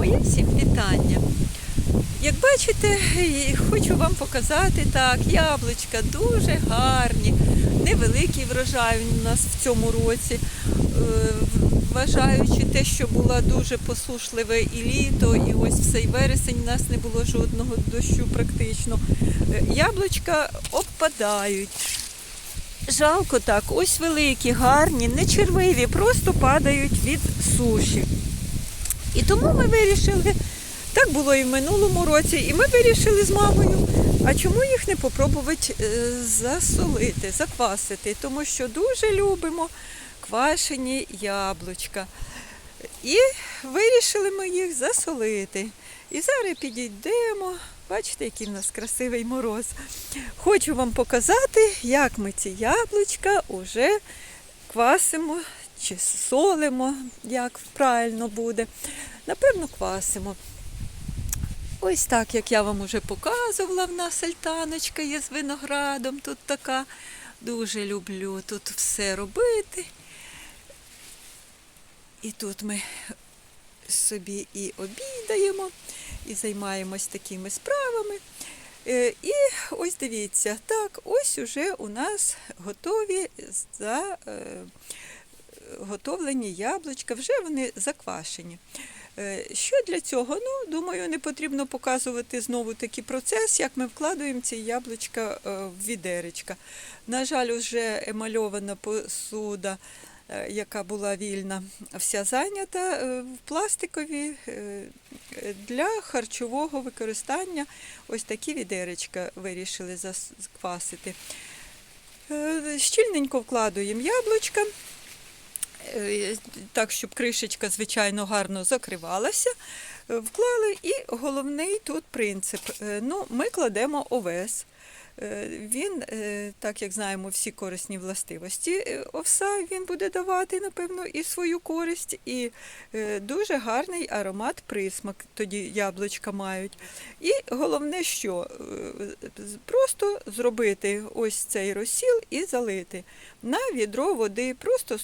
Моє всім вітання. Як бачите, хочу вам показати так, яблучка дуже гарні, невеликий врожай у нас в цьому році. Е, Вважаючи те, що було дуже посушливе і літо, і ось в цей вересень у нас не було жодного дощу практично. Е, Яблучка обпадають. Жалко так, ось великі, гарні, не червиві, просто падають від суші. І тому ми вирішили, так було і в минулому році, і ми вирішили з мамою, а чому їх не попробувати е, засолити, заквасити, тому що дуже любимо квашені яблучка. І вирішили ми їх засолити. І зараз підійдемо. Бачите, який в нас красивий мороз. Хочу вам показати, як ми ці яблучка вже квасимо чи солимо, як правильно буде. Напевно, квасимо. Ось так, як я вам вже показувала, в нас альтаночка є з виноградом. Тут така. Дуже люблю тут все робити. І тут ми собі і обідаємо, і займаємось такими справами. Е, І ось дивіться, так, ось уже у нас готові за е, готовлені яблучка, вже вони заквашені. Е, Що для цього? Ну, думаю, не потрібно показувати знову такий процес, як ми вкладаємо ці яблучка е, в відеречка. На жаль, вже емальована посуда, е, яка була вільна, вся зайнята в пластикові для харчового використання. Ось такі відеречка вирішили заквасити. Щільненько вкладуємо яблучка. Е, так, щоб кришечка, звичайно, гарно закривалася. Е, Вклали і головний тут принцип. Е, Ну, ми кладемо овес. Е, Він, е, так як знаємо, всі корисні властивості е, овса він буде давати, напевно, і свою користь, і дуже гарний аромат присмак тоді яблучка мають. І головне, що просто зробити ось цей розсіл і залити на відро води, просто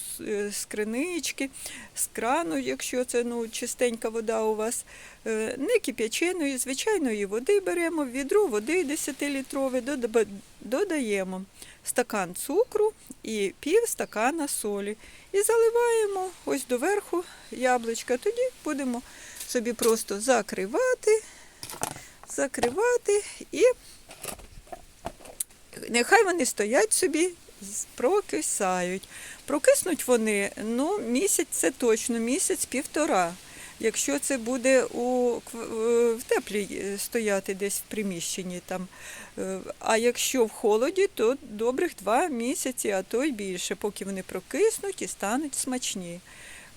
з, кринички, з крану, якщо це ну, чистенька вода у вас, не кип'яченої, звичайної води беремо, відро води 10-літрове, додаба- додаємо стакан цукру і пів стакана солі. І заливаємо ось доверху яблучка. Тоді будемо собі просто закривати, закривати і нехай вони стоять собі, прокисають. Прокиснуть вони ну, місяць це точно, місяць-півтора. Якщо це буде у, е, в теплій е, стояти десь в приміщенні там. Е, А якщо в холоді, то добрих два місяці, а то й більше, поки вони прокиснуть і стануть смачні.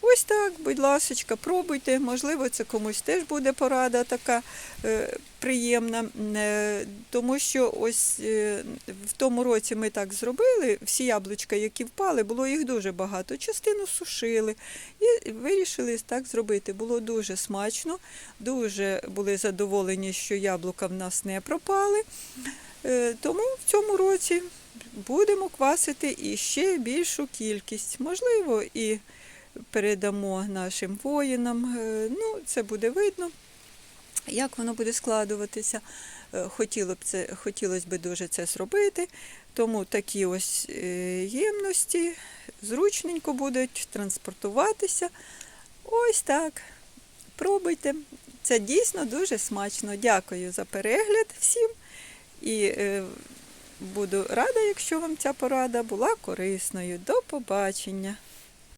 Ось так, будь ласочка, пробуйте. Можливо, це комусь теж буде порада така е, приємна. Е, тому що ось е, в тому році ми так зробили, всі яблучка, які впали, було їх дуже багато. Частину сушили і вирішили так зробити. Було дуже смачно, дуже були задоволені, що яблука в нас не пропали. Е, тому в цьому році будемо квасити і ще більшу кількість. Можливо, і передамо нашим воїнам. Е, Ну, це буде видно, як воно буде складуватися. Е, Хотіло б це, хотілося б дуже це зробити, тому такі ось е, ємності зручненько будуть транспортуватися. Ось так. Пробуйте. Це дійсно дуже смачно. Дякую за перегляд всім. І буду рада, якщо вам ця порада була корисною. До побачення!